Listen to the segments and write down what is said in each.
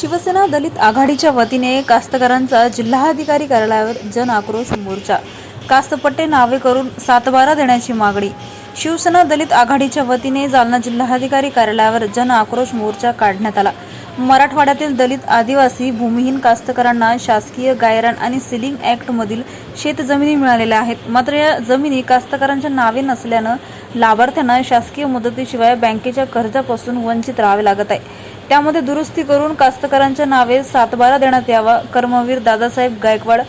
शिवसेना दलित आघाडीच्या वतीने कास्तकारांचा जिल्हाधिकारी कार्यालयावर जन आक्रोश मोर्चा. कास्तपट्टे नावे करून सातबारा देण्याची मागणी. शिवसेना दलित आघाडीच्या वतीने जालना जिल्हाधिकारी कार्यालयावर जन आक्रोश मोर्चा काढण्यात आला. मराठवाड्यातील दलित आदिवासी भूमिहीन कास्तकारांना शासकीय गायरान आणि सिलिंग ॲक्टमधील शेतजमिनी मिळालेल्या आहेत. मात्र या जमिनी कास्तकारांच्या नावे नसल्यानं लाभार्थ्यांना शासकीय मुदतीशिवाय बँकेच्या कर्जापासून वंचित राहावे लागत आहे. त्यामध्ये दुरुस्ती करून कास्तकारांच्या नावे सातबारा देण्यात यावा. कर्मवीर दादासाहेब गायकवाड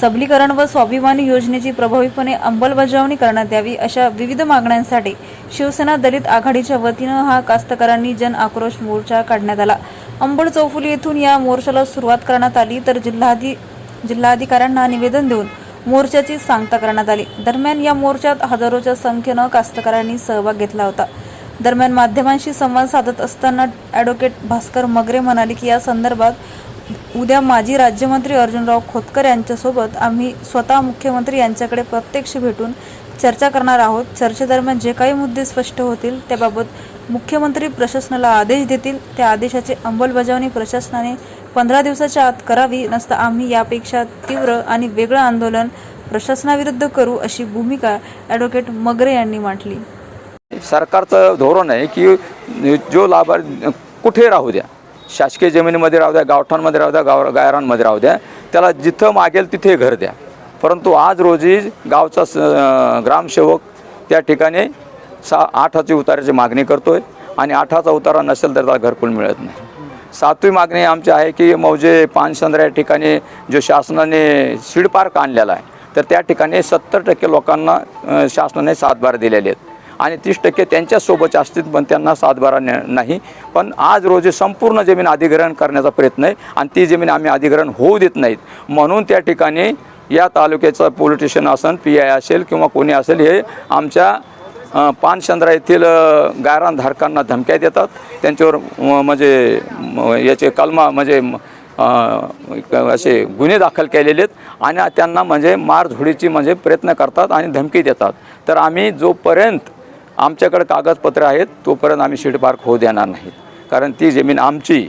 सबलीकरण व स्वाभिमानी योजनेची प्रभावीपणे अंमलबजावणी करण्यात यावी अशा विविध मागण्यांसाठी शिवसेना दलित आघाडीच्या वतीनं हा कास्तकारांनी जन आक्रोश मोर्चा काढण्यात आला. अंबड चौफुली येथून या मोर्चाला सुरुवात करण्यात आली तर जिल्हाधी जिल्हाधिकाऱ्यांना निवेदन देऊन मोर्चाची सांगता करण्यात आली. दरम्यान या मोर्चात हजारोच्या संख्येनं कास्तकारांनी सहभाग घेतला होता. दरम्यान माध्यमांशी संवाद साधत असताना ॲडव्होकेट भास्कर मगरे म्हणाले की या संदर्भात उद्या माजी राज्यमंत्री अर्जुनराव खोतकर यांच्यासोबत आम्ही स्वतः मुख्यमंत्री यांच्याकडे प्रत्यक्ष भेटून चर्चा करणार आहोत. चर्चेदरम्यान जे काही मुद्दे स्पष्ट होतील त्याबाबत मुख्यमंत्री प्रशासनाला आदेश देतील. त्या आदेशाची अंमलबजावणी प्रशासनाने पंधरा दिवसाच्या आत करावी नसता आम्ही यापेक्षा तीव्र आणि वेगळं आंदोलन प्रशासनाविरुद्ध करू अशी भूमिका ॲडव्होकेट मगरे यांनी मांडली. सरकारचं धोरण आहे की जो लाभार कुठे राहू द्या. शासकीय जमिनीमध्ये राहू द्या गावठांमध्ये राहू द्या गाव गायरांमध्ये राहू द्या त्याला जिथं मागेल तिथे घर द्या. परंतु आज रोजी गावचा स ग्रामसेवक त्या ठिकाणी सा आठाची उताराची मागणी करतो आहे आणि आठाचा उतारा नसेल तर त्याला घरकुल मिळत नाही. सातवी मागणी आमची आहे की मौजे पानसंद्रा या ठिकाणी जो शासनाने सीड पार्क आणलेला आहे तर त्या ठिकाणी सत्तर टक्के लोकांना शासनाने सातबार दिलेले आहेत. आणि तीस टक्के त्यांच्यासोबतचे असतील पण त्यांना सातबारा न नाही. पण आज रोजी संपूर्ण जमीन अधिग्रहण करण्याचा प्रयत्न आहे आणि ती जमीन आम्ही अधिग्रहण होऊ देत नाहीत. म्हणून त्या ठिकाणी या तालुक्याचं पोलिटिशियन असेल पी आय असेल किंवा कोणी असेल हे आमच्या पानशंद्रा पानचंद्रा येथील अ, गायरानधारकांना धमक्या देतात. त्यांच्यावर म्हणजे याचे कलमा म्हणजे असे गुन्हे दाखल केलेले आहेत आणि त्यांना म्हणजे मारझोडीची म्हणजे प्रयत्न करतात आणि धमकी देतात. तर आम्ही जोपर्यंत आमच्याकडे कागदपत्र आहेत तोपर्यंत आम्ही शीट पार्क होऊ देणार नाहीत कारण ती जमीन आमची.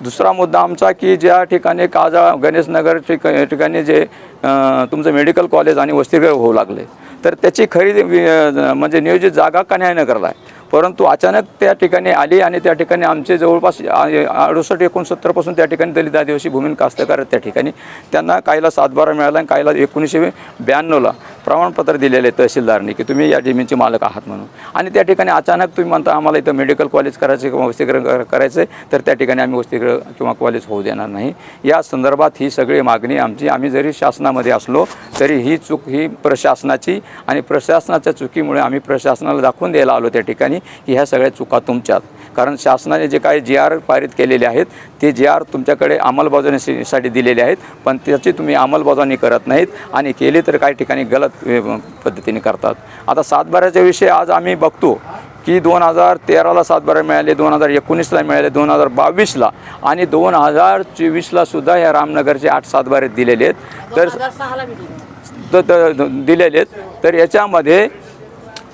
दुसरा मुद्दा आमचा की ज्या ठिकाणी काजा गणेशनगर ठिक ठिकाणी जे तुमचं मेडिकल कॉलेज आणि वसतिगृह होऊ लागले. तर त्याची खरेदी म्हणजे नियोजित जागा कन्यायनगरला आहे? परंतु अचानक त्या ठिकाणी आली आणि त्या ठिकाणी आमचे जवळपास अडुसष्ट एकोणसत्तरपासून त्या ठिकाणी दलित आदिवासी भूमीन कास्तकार त्या ठिकाणी. त्यांना काहीला सातबारा मिळाला आणि काहीला एकोणीसशे ब्याण्णवला. प्रमाणपत्र दिलेले आहे तहसीलदारने की तुम्ही या जमिनीचे मालक आहात म्हणून. आणि त्या ठिकाणी अचानक तुम्ही म्हणता आम्हाला इथं मेडिकल कॉलेज करायचं किंवा वसतिगृह करायचं आहे तर त्या ठिकाणी आम्ही वसतिगृह किंवा कॉलेज होऊ देणार नाही. या संदर्भात ही सगळी मागणी आमची आम्ही जरी शासनामध्ये असलो तरी ही चूक ही प्रशासनाची आणि प्रशासनाच्या चुकीमुळे आम्ही प्रशासनाला दाखवून द्यायला आलो त्या ठिकाणी की ह्या सगळ्या चुका तुमच्यात. कारण शासनाने जे काही जी आर पारित केलेले आहेत ते जी आर तुमच्याकडे अंमलबजावणीसाठी दिलेले आहेत पण त्याची तुम्ही अंमलबजावणी करत नाहीत आणि केली तर काही ठिकाणी गलत पद्धतीने करतात. आता सातबाऱ्याच्या विषयी आज आम्ही बघतो की दोन हजार तेराला सातबारा मिळाले दोन हजार एकोणीसला मिळाले दोन हजार बावीसला आणि दोन हजार चोवीसला सुद्धा या रामनगरचे आठ सातबारे दिलेले आहेत. तर दिलेले आहेत. तर याच्यामध्ये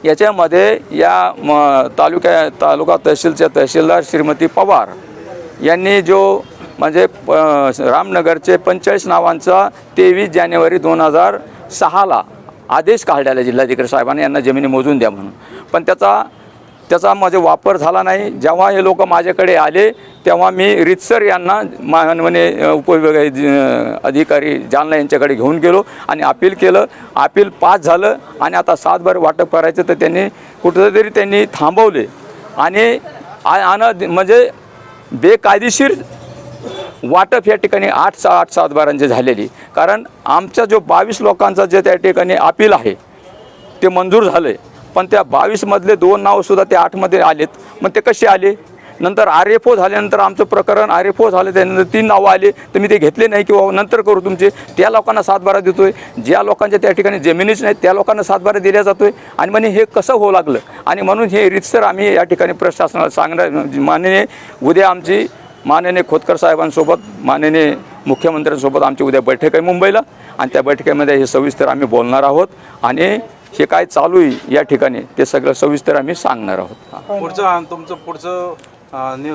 याच्यामध्ये या म तालुक्या तालुका तहसीलच्या तहसीलदार श्रीमती पवार यांनी जो म्हणजे प रामनगरचे पंचेचाळीस नावांचा तेवीस जानेवारी दोन हजार सहाला आदेश काढलेला जिल्हाधिकारी साहेबांनी यांना जमिनी मोजून द्या म्हणून. पण त्याचा त्याचा माझे वापर झाला नाही. जेव्हा हे लोक माझ्याकडे आले तेव्हा मी रितसर यांना मानवने उपविभाग अधिकारी जालना यांच्याकडे घेऊन गेलो आणि अपील केलं. अपील पास झालं आणि आता सातभर वाटप करायचं तर त्यांनी कुठंतरी त्यांनी थांबवले. आणि आ- आणि म्हणजे बेकायदेशीर वाटप या ठिकाणी आठ सा आठ सात बारांची झालेली. कारण आमचा जो बावीस लोकांचा जे त्या ठिकाणी अपील आहे ते मंजूर झालं आहे पण त्या बावीसमधले दोन नावसुद्धा ते आठमध्ये आलेत. मग ते कसे आले? नंतर आर एफ ओ झाल्यानंतर आमचं प्रकरण आर एफ ओ झालं त्यानंतर तीन नावं आले. तर मी ते घेतले नाही किंवा नंतर करू तुमचे. त्या लोकांना सातबारा आहे ज्या लोकांच्या त्या ठिकाणी जमिनीच नाही त्या लोकांना सातबारा दिल्या जातो आहे आणि म्हणे हे कसं होऊ लागलं? आणि म्हणून हे रितसर आम्ही या ठिकाणी प्रशासनाला सांगणार म्हणजे माननीय उद्या आमची माननीय खोतकर साहेबांसोबत माननीय मुख्यमंत्र्यांसोबत आमची उद्या बैठक आहे मुंबईला. आणि त्या बैठकीमध्ये हे सविस्तर आम्ही बोलणार आहोत. आणि हे काय चालू आहे या ठिकाणी ते सगळं सविस्तर आम्ही सांगणार आहोत. पुढचं तुमचं पुढचं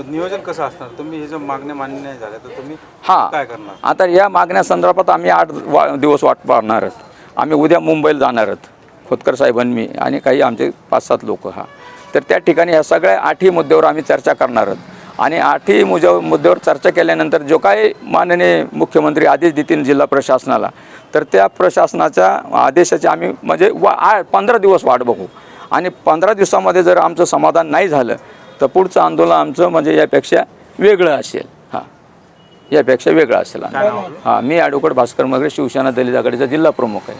नियोजन कसं असणार? तुम्ही हे जर मागण्या मान्य नाही झाल्या तर तुम्ही हां. काय करणार? आता या मागण्या संदर्भात आम्ही आठ वा दिवस वाट पाहणार आहोत. आम्ही उद्या मुंबईला जाणार आहोत खोतकर साहेबांनी मी आणि काही आमचे पाच सात लोक हा. तर त्या ठिकाणी ह्या सगळ्या आठही मुद्द्यावर आम्ही चर्चा करणार आहोत. आणि आठही मुजा मुद्द्यावर चर्चा केल्यानंतर जो काही माननीय मुख्यमंत्री आदेश देतील जिल्हा प्रशासनाला तर त्या प्रशासनाच्या आदेशाची आम्ही म्हणजे वा आ पंधरा दिवस वाट बघू. आणि पंधरा दिवसामध्ये जर आमचं समाधान नाही झालं तर पुढचं आंदोलन आमचं म्हणजे यापेक्षा वेगळं असेल. हां. यापेक्षा वेगळं असेल? हां मी ॲडव्होकेट भास्कर मगरे शिवसेना दलित आघाडीचा जिल्हा प्रमुख आहे.